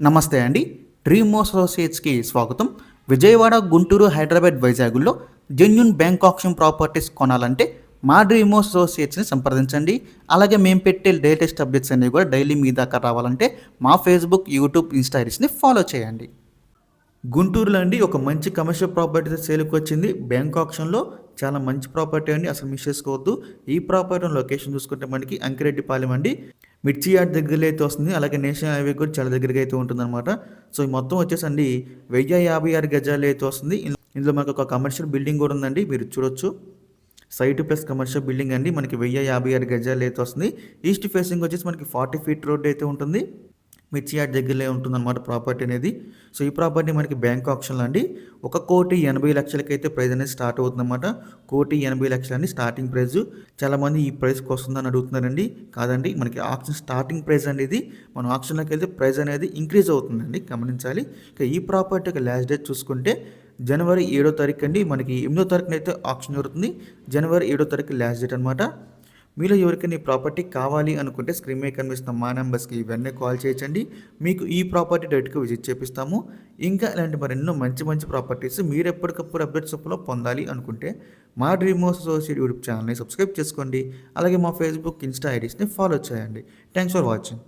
నమస్తే అండి. డ్రీమ్ అసోసియేట్స్కి స్వాగతం. విజయవాడ గుంటూరు హైదరాబాద్ వైజాగ్లో జెన్యున్ బ్యాంక్ ఆప్షన్ ప్రాపర్టీస్ కొనాలంటే మా డ్రీమ్ అసోసియేట్స్ని సంప్రదించండి. అలాగే మేము పెట్టే లేటెస్ట్ అప్డేట్స్ అనేవి కూడా డైలీ మీ దాకా రావాలంటే మా ఫేస్బుక్ యూట్యూబ్ ఇన్స్టా ఫాలో చేయండి. గుంటూరులో అండి ఒక మంచి కమర్షియల్ ప్రాపర్టీ సేల్కి వచ్చింది. బ్యాంక్ ఆప్షన్లో చాలా మంచి ప్రాపర్టీ అండి. అసలు మిస్ చేసుకోవద్దు. ఈ ప్రాపర్టీ లొకేషన్ చూసుకుంటే మనకి అంకిరెడ్డిపాలెం అండి. మిర్చి యార్డ్ దగ్గరలో అయితే వస్తుంది. అలాగే నేషనల్ హైవే కూడా చాలా దగ్గరగా అయితే ఉంటుందన్నమాట. సో ఈ మొత్తం వచ్చేసండి వెయ్యి యాభై ఆరు గజాలు అయితే వస్తుంది. ఇందులో మనకు ఒక కమర్షియల్ బిల్డింగ్ కూడా ఉందండి. మీరు చూడొచ్చు. సైట్ ప్లస్ కమర్షియల్ బిల్డింగ్ అండి. మనకి వెయ్యి యాభై ఆరు గజాలు అయితే వస్తుంది. ఈస్ట్ ఫేసింగ్ వచ్చేసి మనకి ఫార్టీ ఫీట్ రోడ్ అయితే ఉంటుంది. మిర్చి యార్డ్ దగ్గరలో ఉంటుందన్నమాట ప్రాపర్టీ అనేది. సో ఈ ప్రాపర్టీ మనకి బ్యాంక్ ఆప్షన్లో అండి. ఒక కోటి ఎనభై లక్షలకైతే ప్రైస్ అనేది స్టార్ట్ అవుతుందన్నమాట. కోటి ఎనభై లక్షలు అండి స్టార్టింగ్ ప్రైస్. చాలామంది ఈ ప్రైస్కి వస్తుందని అడుగుతున్నారండి. కాదండి మనకి ఆప్షన్ స్టార్టింగ్ ప్రైస్ అనేది మనం ఆప్షన్లోకి వెళ్తే ప్రైస్ అనేది ఇంక్రీజ్ అవుతుందండి. గమనించాలి. ఇక ఈ ప్రాపర్టీ యొక్క లాస్ట్ డేట్ చూసుకుంటే జనవరి ఏడో తారీఖు అండి. మనకి ఎనిమిదో తారీఖునైతే ఆప్షన్ జరుగుతుంది జనవరి ఏడో తారీఖు లాస్ట్ డేట్ అనమాట మీలో ఎవరికైనా ఈ ప్రాపర్టీ కావాలి అనుకుంటే స్క్రీన్ మీద కనిపిస్తున్న మా నెంబర్స్కి ఇవన్నీ కాల్ చేయండి. మీకు ఈ ప్రాపర్టీ డైరెక్ట్గా విజిట్ చేపిస్తాము. ఇంకా ఇలాంటి మరెన్నో మంచి మంచి ప్రాపర్టీస్ మీరు ఎప్పటికప్పుడు అప్డేట్స్ చొప్పులో పొందాలి అనుకుంటే మా డ్రీమ్ హౌస్ అసోసియేట్ యూట్యూబ్ ఛానల్ని సబ్స్క్రైబ్ చేసుకోండి. అలాగే మా ఫేస్బుక్ ఇన్స్టా ఐడీస్ని ఫాలో చేయండి. Thanks for watching.